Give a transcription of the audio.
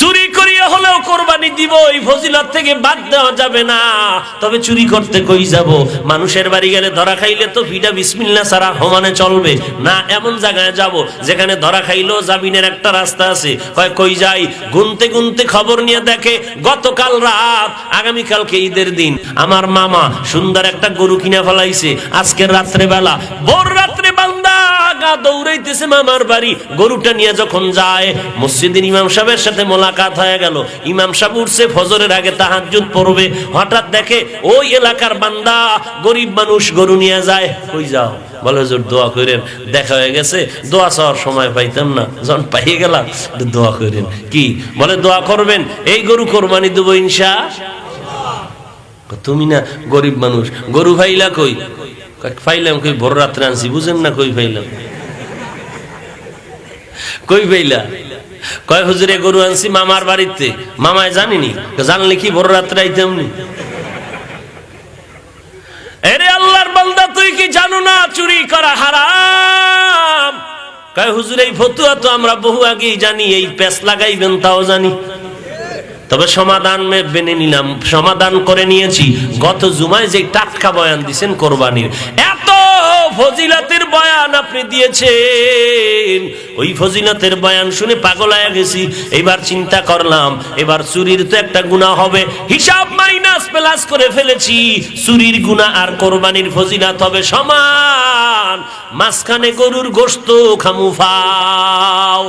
চুরি করিয়া হলেও কোরবানি দিব, এই ফজিলত থেকে বাদ দেওয়া যাবে না। তবে চুরি করতে কই যাব? মানুষের বাড়ি গেলে ধরা খাইলে তো ভিডা বিসমিল্লা সারা সমানে চলবে। না, এমন জায়গায় যাব যেখানে ধরা খাইলেও জামিনের একটা রাস্তা আছে। হয় কই যাই, গুনতে গুনতে খবর নিয়ে দেখে গতকাল রাত, আগামীকালকে ঈদের দিন। আমার মামা সুন্দর একটা গরু কিনে ফেলাইছে, আজকের রাত্রে বেলা ভোর রাত্রে বান্দা গা দৌড়াইতেছে মামার বাড়ি, গরুটা নিয়ে যখন যায়, মসজিদের ইমাম সাহেবের সাথে মোলাকাত হয়ে গেল। ইমাম সাহেব উঠছে, ফজরের আগে পড়বে। হঠাৎ দেখে ওই এলাকার বান্দা গরিব মানুষ গরু নিয়ে যায়। যাও? বলে দোয়া করেন। দেখা হয়ে গেছে, দোয়া চাওয়ার সময় পাইতাম না। যখন পাইয়ে গেলাম দোয়া করেন। কি? বলে, দোয়া করবেন। এই গরু কোরবানি দেবো ইনশা তুমি না গরিব মানুষ। গরু ফাইলা কই? ফাইলাম কই? ভোর রাত্রে আনছি, বুঝেন না কই ফাইলাম? কই ফাইলা কয় হুজুরে গরু আনছি মামার বাড়িতে। মামায় জানিনি? জানলে কি ভোর রাত্রে আইতাম নি? এরে আল্লাহর বান্দা, তুই কি জানো না চুরি করা হারাম? কয় হুজুর, এই ফতুয়া তো আমরা বহু আগেই জানি, এই পেস লাগাইবেন তাও জানি। তবে সমাধান মেনে নিলাম, সমাধান করে নিয়েছি। গত জুমায় যে টাটকা বয়ান দিছেন কোরবানির ফজিলাতের বয়ান আপনি দিয়েছেন। ওই ফজিলাতের বয়ান শুনে পাগল হয়ে গেছি। এবার চিন্তা করলাম, এবার চুরির তো একটা গুণা হবে। হিসাব মাইনাস প্লাস করে ফেলেছি। চুরির গুণা আর কোরবানির ফজিলাত হবে সমান। মাঝখানে গরুর গোস্ত খামু ফাও